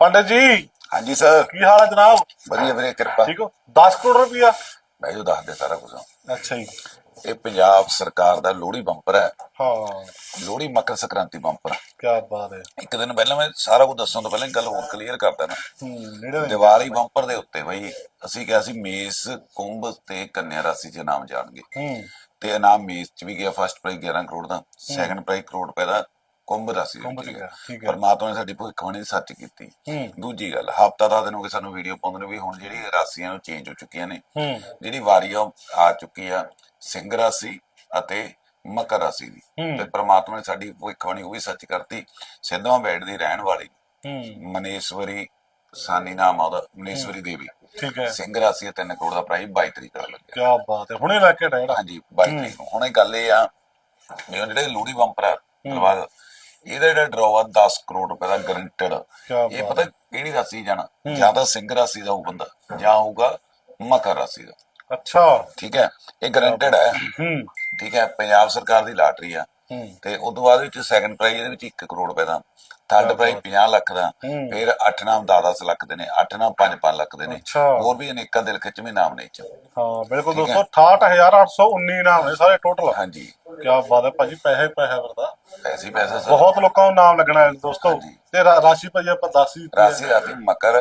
ਪੰਡਤ ਜੀ। ਹਾਂਜੀ ਸਰ। ਕੀ ਹਾਲ ਹੈ ਜਨਾਬ? ਵਧੀਆ ਵੀਰੇ ਕਿਰਪਾ। ਠੀਕ ਹੋ? 10 ਕਰੋੜ ਰੁਪਇਆ? ਮੈਂ ਜੋ ਦੱਸ ਦੇ ਸਾਰਾ ਕੁਝ ਅੱਛਾ ਜੀ। ਇਹ ਪੰਜਾਬ ਸਰਕਾਰ ਦਾ ਲੋਹੜੀ ਬੰਪਰ ਹੈ। ਹਾਂ। ਲੋਹੜੀ ਮਕਰ ਸੰਕ੍ਰਾਂਤੀ ਬੰਪਰ ਕੀ ਬਾਤ ਹੈ। ਇੱਕ ਦਿਨ ਪਹਿਲਾਂ ਮੈਂ ਸਾਰਾ ਕੁਝ ਦੱਸਣ ਤੋਂ ਪਹਿਲਾਂ ਇੱਕ ਗੱਲ ਹੋਰ ਕਲੀਅਰ ਕਰ ਦੇਣਾ ਹੂੰ ਦੇ ਦੀਵਾਲੀ ਬੰਪਰ ਦੇ ਉੱਤੇ ਬਈ ਅਸੀਂ ਕਿਹਾ ਸੀ ਮੇਸ ਕੁੰਭ ਤੇ ਕੰਨਿਆ ਰਾਸ਼ੀ 'ਚ ਇਨਾਮ ਜਾਣਗੇ। ਹੂੰ। ਤੇ ਇਨਾਮ ਮੇਸ 'ਚ ਵੀ ਗਿਆ ਫਸਟ ਪ੍ਰਾਈਜ਼ 11 ਕਰੋੜ ਦਾ ਸੈਕੰਡ ਪ੍ਰਾਈਜ਼ ਕਰੋੜ ਰੁਪਏ ਦਾ। ਕੁੰਭ ਰਾਸ਼ੀ ਕੁੰਭ ਠੀਕ ਹੈ। ਪਰਮਾਤਮਾ ਨੇ ਸਾਡੀ ਭਵਿੱਖਬਾਣੀ ਸੱਚ ਕੀਤੀ। ਦੂਜੀ ਗੱਲ ਹਫਤਾ ਦਾ ਦਿਨ ਹੋ ਸਾਨੂੰ ਵੀਡੀਓ ਪਾਉਂਦੇ ਨੂੰ ਵੀ ਹੁਣ ਜਿਹੜੀ ਰਾਸ਼ੀਆਂ ਨੂੰ ਚੇਂਜ ਹੋ ਚੁੱਕੀਆਂ ਨੇ ਜਿਹੜੀ ਵਾਰੀ ਆ ਚੁੱਕੀ ਆ ਸਿੰਘ ਰਾਸ਼ੀ ਅਤੇ ਮਕਰ ਰਾਸ਼ੀ ਦੀ। ਤੇ ਪ੍ਰਮਾਤਮਾ ਨੇ ਸਾਡੀ ਭਵਿੱਖਬਾਣੀ ਉਹ ਵੀ ਸੱਚ ਕਰਤੀ ਸਿੱਧਵਾਂ ਬੈਠ ਦੀ ਰਹਿਣ ਵਾਲੀ। ਮਨੇਸ਼ਵਰੀ ਸਾਨੀ ਨਾਮ ਆ ਉਹਦਾ ਮਨੇਸ਼ਵਰੀ ਦੇਵੀ। ਠੀਕ ਹੈ। ਸਿੰਘ ਰਾਸ਼ੀ ਦਾ 3 ਕਰੋੜ ਦਾ ਪ੍ਰਾਈਜ਼ 22 ਤਰੀਕ ਦਾ ਲੱਗਿਆ। ਕੀ ਬਾਤ ਹੈ ਹੁਣੇ ਲੈ ਕੇ ਡੈਡਾ ਹਾਂਜੀ 22 ਤਰੀਕ ਹੁਣ ਗੱਲ ਇਹ ਆ ਜਿਹੜੇ ਲੋਹੜੀ ਬੰਪਰ ਆ ਲਵਾ ਇਹਦਾ ਜਿਹੜਾ ਡਰਾਅ ਆ 10 ਕਰੋੜ ਰੁਪਏ ਦਾ ਗਰੰਟਡ ਇਹ ਪਤਾ ਕਿਹੜੀ ਰਾਸ਼ੀ ਜਾਣਾ? ਜਾਂ ਤਾਂ ਸਿੰਘ ਰਾਸ਼ੀ ਦਾ ਹੋਊ ਬੰਦਾ ਜਾਂ ਹੋਊਗਾ ਮਕਰ ਰਾਸ਼ੀ ਦਾ। ਅੱਛਾ। ਠੀਕ ਹੈ? ਇਹ ਗਰੰਟਡ ਹੈ। ਠੀਕ ਹੈ? ਪੰਜਾਬ ਸਰਕਾਰ ਦੀ ਲਾਟਰੀ ਆ। ਤੇ ਉਸ ਤੋਂ ਬਾਅਦ ਵਿੱਚ ਸੈਕੰਡ ਪ੍ਰਾਈਜ਼ ਇਹਦੇ ਵਿੱਚ 1 ਕਰੋੜ ਰੁਪਏ ਦਾ। ਥਰਡ ਪ੍ਰਾਈਜ਼ 50 ਲੱਖ ਦਾ। ਫਿਰ 8 ਨਾਮ 10 ਲੱਖ ਦੇ ਨੇ 8 ਨਾਮ 5-5 ਲੱਖ ਦੇ ਨੇ। ਹੋਰ ਵੀ ਅਨੇਕਾਂ ਦਿਲ ਖਿੱਚਵੇਂ ਨਾਮ ਨੇ 'ਚ ਹਾਂ ਬਿਲਕੁਲ ਦੋਸਤੋ 68819 ਨਾਮ ਨੇ ਸਾਰੇ ਟੋਟਲ ਹਾਂਜੀ ਕੀ ਬਾਤ ਹੈ ਭਾਜੀ ਪੈਸੇ ਪੈਸੇ ਵਰਦਾ ਪੈਸੇ ਪੈਸਾ ਬਹੁਤ ਲੋਕਾਂ ਨੂੰ ਨਾਮ ਲੱਗਣਾ ਹੈ ਦੋਸਤੋ। ਤੇ ਰਾਸ਼ੀ ਭਾਜੀ ਆਪਾਂ ਦੱਸ ਹੀ। ਰਾਸ਼ੀ ਰਾਸ਼ੀ ਮਕਰ।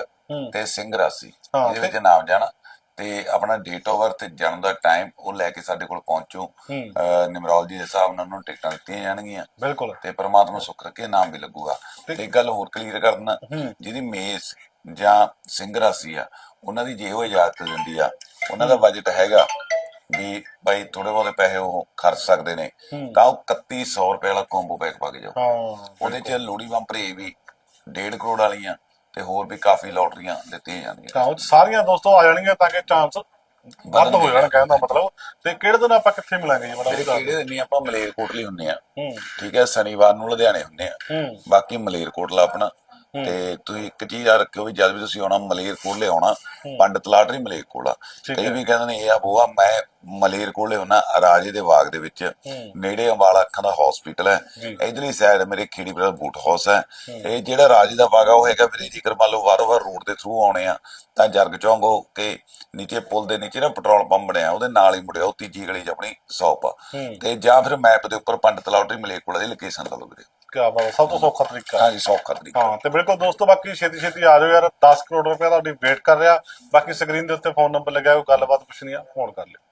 ਤੇ ਸਿੰਘ ਰਾਸ਼ੀ ਇਹਦੇ ਵਿੱਚ ਨਾਮ ਜਾਣਾ ਤੇ ਆਪਣਾ ਡੇਟ ਆਫ ਬਰਥ ਜਨਮ ਦਾ ਟਾਈਮ ਉਹ ਲੈ ਕੇ ਸਾਡੇ ਕੋਲ ਪਹੁੰਚੋ। ਹੂੰ। ਨਿਮਰੋਲੋਜੀ ਦੇ ਹਿਸਾਬ ਨਾਲ ਉਹਨੂੰ ਟਿਕਟਾਂ ਦਿੱਤੀਆਂ ਜਾਣਗੀਆਂ। ਬਿਲਕੁਲ। ਤੇ ਪ੍ਰਮਾਤਮਾ ਸੁੱਖ ਰੱਖੇ ਨਾਮ ਵੀ ਲੱਗੂਗਾ। ਤੇ ਇੱਕ ਗੱਲ ਹੋਰ ਕਲੀਅਰ ਕਰਨਾ। ਜਿਹਦੀ ਮੇਸ ਜਾਂ ਸਿੰਘ ਰਾਸ਼ੀ ਆ ਉਹਨਾਂ ਦੀ ਜੇ ਉਹ ਇਜਾਜ਼ਤ ਦਿੰਦੀ ਆ। ਉਹਨਾਂ ਦਾ ਬਜਟ ਹੈਗਾ ਵੀ ਭਾਈ ਥੋੜੇ ਬਹੁਤੇ ਪੈਸੇ ਉਹ ਖਰਚ ਸਕਦੇ ਨੇ। ਤਾਂ ਉਹ 3100 ਰੁਪਏ ਵਾਲਾ ਕੰਬੋ ਪੈਕ ਪਾ ਕੇ ਜਾਓ। ਉਹਦੇ ਚ ਲੋੜੀ ਬੰਪਰ ਵੀ 1.5 ਕਰੋੜ ਵਾਲੀਆਂ ਤੇ ਹੋਰ ਵੀ ਕਾਫੀ ਲੋਟਰੀਆਂ ਦਿੱਤੀਆਂ ਜਾਂਦੀਆਂ ਤਾਂ ਉਹ ਸਾਰੀਆਂ ਦੋਸਤੋ ਆ ਜਾਣਗੀਆਂ ਤਾਂ ਕਿ ਚਾਂਸ ਵੱਧ ਹੋ ਜਾਣ ਕਹਿਣ ਦਾ ਮਤਲਬ। ਤੇ ਕਿਹੜੇ ਦਿਨ ਆਪਾਂ ਕਿੱਥੇ ਮਿਲਾਂਗੇ ਜੀ? ਮਤਲਬ ਕਿਹੜੇ ਦਿਨ ਆਪਾਂ ਮਲੇਰਕੋਟਲੀ ਹੁੰਨੇ ਆ। ਠੀਕ ਹੈ ਸ਼ਨੀਵਾਰ ਨੂੰ ਲੁਧਿਆਣੇ ਹੁੰਨੇ ਆ। ਬਾਕੀ ਮਲੇਰਕੋਟਲਾ ਆਪਣਾ ਤੇ ਤੁਸੀਂ ਇੱਕ ਚੀਜ਼ ਆ ਰੱਖਿਓ ਵੀ ਜਦ ਵੀ ਤੁਸੀਂ ਆਉਣਾ ਮਲੇਰਕੋਟਲੇ ਆਉਣਾ ਪੰਡਤ ਲਾਟਰੀ ਮਲੇਰਕੋਟਲਾ ਕਈ। ਵੀ ਕਹਿੰਦੇ ਨੇ ਇਹ ਆ ਉਹ ਆ ਮੈਂ ਮਲੇਰਕੋਟਲੇ ਹੁੰਨਾ ਰਾਜੇ ਦੇ ਬਾਗ ਦੇ ਵਿੱਚ। ਨੇੜੇ ਅੰਬਾਲਾ ਅੱਖਾਂ ਦਾ ਹਸਪੀਟਲ ਹੈ। ਇਧਰਲੀ ਸਾਈਡ ਮੇਰੇ ਖੇੜੀ ਬਰਾ ਬੂਟ ਹਾਊਸ ਹੈ। ਇਹ ਜਿਹੜਾ ਰਾਜੇ ਦਾ ਬਾਗ ਆ ਉਹ ਹੈਗਾ ਵੀਰੇ ਜੇਕਰ ਮੰਨ ਲਓ ਵਾਰ-ਵਾਰ ਰੋਡ ਦੇ ਥਰੂ ਆਉਣੇ ਆ ਤਾਂ ਜਰਗ ਚੌਂਕ ਹੋ ਕੇ ਨੀਚੇ ਪੁਲ ਦੇ ਨੀਚੇ ਨਾ ਪੈਟਰੋਲ ਪੰਪ ਬਣਿਆ ਉਹਦੇ ਨਾਲ ਹੀ ਮੁੜਿਆ ਉਹ ਤੀਜੀ ਗਲੀ 'ਚ ਆਪਣੀ ਸ਼ਾਪ ਆ। ਤੇ ਜਾਂ ਫਿਰ ਮੈਪ ਦੇ ਉੱਪਰ ਪੰਡਤ ਲਾਟਰੀ ਮਲੇਰਕੋਟਲਾ ਦੀ ਲੋਕੇਸ਼ਨ ਲਾ ਲਓ ਵੀਰੇ। ਕੀ ਬਾਤ ਹੈ ਸਭ ਤੋਂ ਸੌਖਾ ਤਰੀਕਾ ਹੈ। ਹਾਂਜੀ ਸੌਖਾ ਤਰੀਕਾ। ਹਾਂ ਤੇ ਬਿਲਕੁਲ ਦੋਸਤੋ ਬਾਕੀ ਛੇਤੀ ਛੇਤੀ ਆ ਜਾਓ ਯਾਰ। 10 ਕਰੋੜ ਰੁਪਏ ਤੁਹਾਡੀ ਵੇਟ ਕਰ ਰਿਹਾ। ਬਾਕੀ ਸਕਰੀਨ ਦੇ ਉੱਤੇ ਫੋਨ ਨੰਬਰ ਲੱਗਿਆ ਕੋਈ ਗੱਲਬਾਤ ਪੁੱਛਣੀ ਆ ਫੋਨ ਕਰ ਲਿਓ।